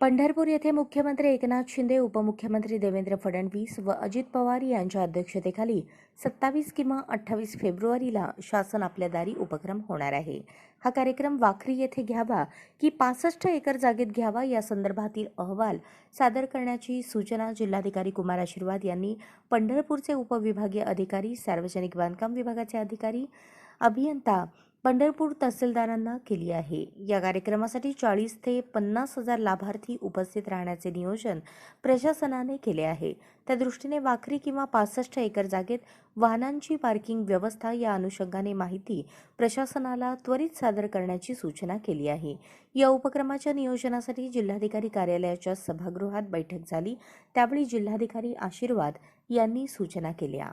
पंढरपूर येथे मुख्यमंत्री एकनाथ शिंदे उपमुख्यमंत्री देवेंद्र फडणवीस व अजित पवार यांच्या अध्यक्षतेखाली सत्तावीस किंवा अठ्ठावीस फेब्रुवारीला शासन आपल्या दारी उपक्रम होणार आहे. हा कार्यक्रम वाखरी येथे घ्यावा की पासष्ट एकर जागेत घ्यावा या संदर्भातील अहवाल सादर करण्याची सूचना जिल्हाधिकारी कुमार आशीर्वाद यांनी पंढरपूरचे उपविभागीय अधिकारी सार्वजनिक बांधकाम विभागाचे अधिकारी अभियंता पंढरपूर तहसीलदारांना केली आहे. या कार्यक्रमासाठी चाळीस ते पन्नास हजार लाभार्थी उपस्थित राहण्याचे नियोजन प्रशासनाने केले आहे. त्या दृष्टीने वाखरी किंवा पासष्ट एकर जागेत वाहनांची पार्किंग व्यवस्था या अनुषंगाने माहिती प्रशासनाला त्वरित सादर करण्याची सूचना केली आहे. या उपक्रमाच्या नियोजनासाठी जिल्हाधिकारी कार्यालयाच्या सभागृहात बैठक झाली. त्यावेळी जिल्हाधिकारी आशीर्वाद यांनी सूचना केल्या.